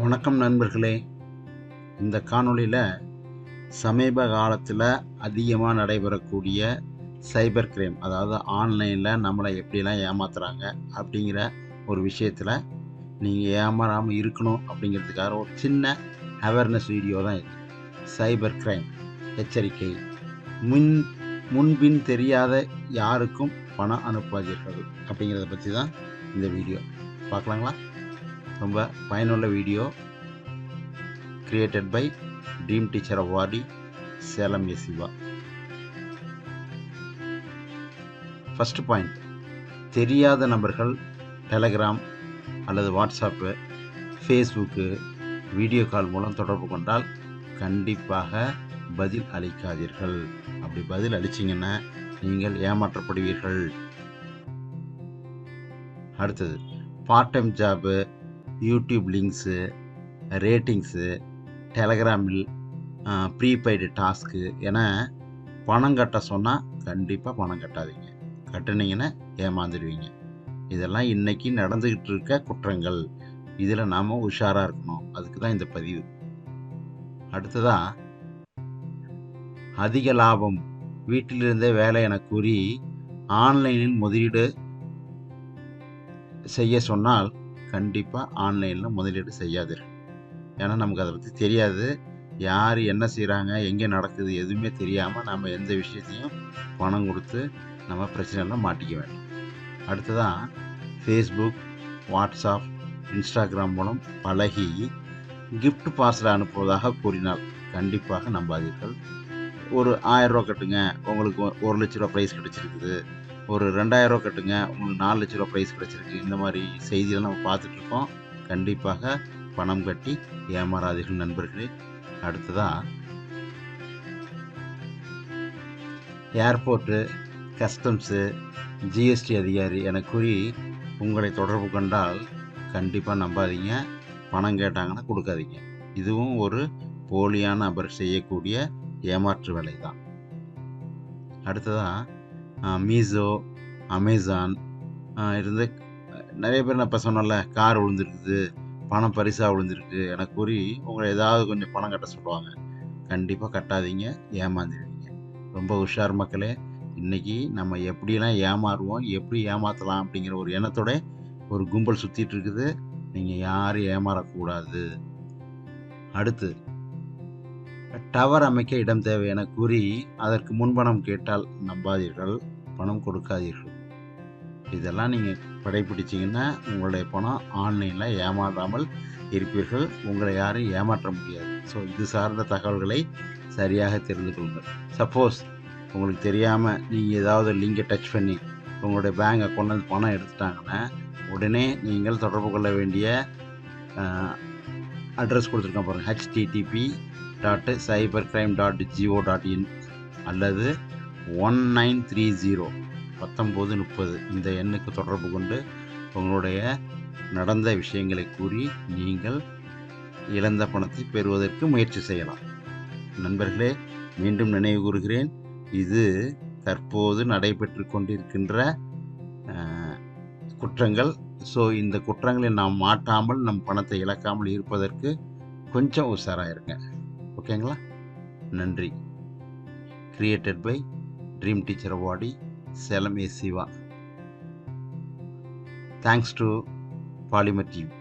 வணக்கம் நண்பர்களே. இந்த காணொளியில் சமீப காலத்தில் அதிகமாக நடைபெறக்கூடிய சைபர் கிரைம் அதாவது ஆன்லைனில் நம்மளை எப்படிலாம் ஏமாத்துறாங்க அப்படிங்கிற ஒரு விஷயத்தில் நீங்கள் ஏமாறாமல் இருக்கணும் அப்படிங்கிறதுக்காக ஒரு சின்ன அவேர்னஸ் வீடியோ தான் இது. சைபர் கிரைம் எச்சரிக்கை. முன் முன்பின் தெரியாத யாருக்கும் பணம் அனுப்பாதீர்கள் அப்படிங்கிறத பற்றி தான் இந்த வீடியோ பார்க்கலாங்களா? ரொம்ப பயனுள்ள video. Created by dream teacher awardee Salem S Siva first point தெரியாத நபர்கள் டெலகிராம் அல்லது வாட்ஸ்அப்பு ஃபேஸ்புக்கு வீடியோ கால் மூலம் தொடர்பு கொண்டால் கண்டிப்பாக பதில் அளிக்காதீர்கள். அப்படி பதில் அளிச்சிங்கன்னா நீங்கள் ஏமாற்றப்படுவீர்கள். அடுத்தது. Part time job YouTube links ratings டெலகிராமில் ப்ரீபெய்டு டாஸ்க்கு என பணம் கட்ட சொன்னால் கண்டிப்பாக பணம் கட்டாதீங்க. கட்டுனீங்கன்னா ஏமாந்துடுவீங்க. இதெல்லாம் இன்னைக்கு நடந்துக்கிட்டு இருக்க குற்றங்கள். இதில் நாம் உஷாராக இருக்கணும். அதுக்கு தான் இந்த பதிவு. அடுத்ததாக அதிக லாபம். வீட்டிலிருந்தே வேலை என கூறி ஆன்லைனில் முதலீடு செய்ய சொன்னால் கண்டிப்பாக ஆன்லைனில் முதலீடு செய்யாதீர்கள். ஏன்னா நமக்கு அதை பற்றி தெரியாது. யார் என்ன செய்கிறாங்க எங்கே நடக்குது எதுவுமே தெரியாமல் நம்ம எந்த விஷயத்தையும் பணம் கொடுத்து நம்ம பிரச்சனைலாம் மாட்டிக்க வேண்டும். அடுத்ததான் ஃபேஸ்புக் வாட்ஸ்அப் இன்ஸ்டாகிராம் மூலம் பழகி கிஃப்ட் பார்சல் அனுப்புவதாக கூறினால் கண்டிப்பாக நம்பாதீர்கள். ஒரு ஆயிரரூவா கட்டுங்க. உங்களுக்கு ஒரு லட்ச ரூபா ப்ரைஸ் கிடச்சிருக்குது. ஒரு ரெண்டாயிரரூவா கட்டுங்க. உங்களுக்கு நாலு லட்ச ரூபா ப்ரைஸ் கிடச்சிருக்கு. இந்த மாதிரி செய்திகள் நம்ம பார்த்துட்ருக்கோம். கண்டிப்பாக பணம் கட்டி ஏமாறாதீர்கள் நண்பர்களே. அடுத்ததாக ஏர்போர்ட்டு கஸ்டம்ஸு ஜிஎஸ்டி அதிகாரி என கூறி உங்களை தொடர்பு கண்டால் கண்டிப்பாக நம்பாதீங்க. பணம் கேட்டாங்கன்னா கொடுக்காதீங்க. இதுவும் ஒரு போலியான நபர் செய்யக்கூடிய ஏமாற்று வேலை தான் அடுத்ததாக மீசோ அமேசான் இருந்து நிறைய பேர் நான் இப்போ சொன்னேன்ல கார் விழுந்துருக்குது பணம் பரிசாக விழுந்திருக்கு என கூறி உங்களை ஏதாவது கொஞ்சம் பணம் கட்ட சொல்லுவாங்க. கண்டிப்பாக கட்டாதீங்க ஏமாந்துடுவீங்க ரொம்ப உஷார் மக்களே இன்றைக்கி நம்ம எப்படிலாம் ஏமாறுவோம் எப்படி ஏமாற்றலாம் அப்படிங்கிற ஒரு எண்ணத்தோட ஒரு கும்பல் சுற்றிட்டு இருக்குது. நீங்கள் யாரும் ஏமாறக்கூடாது. அடுத்து டவர் அமைக்க இடம் தேவை என கூறி அதற்கு முன்பணம் கேட்டால் நம்பாதீர்கள் பணம் கொடுக்காதீர்கள். இதெல்லாம் நீங்கள் கடைபிடிச்சிங்கன்னா உங்களுடைய பணம் ஆன்லைனில் ஏமாறாமல் இருப்பீர்கள். உங்களை யாரும் ஏமாற்ற முடியாது. ஸோ இது சார்ந்த தகவல்களை சரியாக தெரிந்து கொள்ளுங்கள். சப்போஸ் உங்களுக்கு தெரியாமல் நீங்கள் ஏதாவது லிங்கை டச் பண்ணி உங்களுடைய பேங்க் அக்கௌண்ட் பணம் எடுத்துட்டாங்கன்னா உடனே நீங்கள் தொடர்பு கொள்ள வேண்டிய அட்ரஸ் கொடுத்துருக்கேன் பாருங்கள் HTTP dot cyber crime dot G O dot in அல்லது ஒன் நைன் த்ரீ ஜீரோ பத்தொம்போது முப்பது இந்த எண்ணுக்கு தொடர்பு கொண்டு உங்களுடைய நடந்த விஷயங்களை கூறி நீங்கள் இழந்த பணத்தை பெறுவதற்கு முயற்சி செய்யலாம். நண்பர்களே மீண்டும் நினைவு கூறுகிறேன் இது தற்போது நடைபெற்று கொண்டிருக்கின்ற குற்றங்கள். ஸோ இந்த குற்றங்களை நாம் மாட்டாமல் நம் பணத்தை இழக்காமல் இருப்பதற்கு கொஞ்சம் உஷாராக இருங்க. ஓகேங்களா நன்றி. Created by dream teacher awardee Salem A Siva thanks to Polimer TV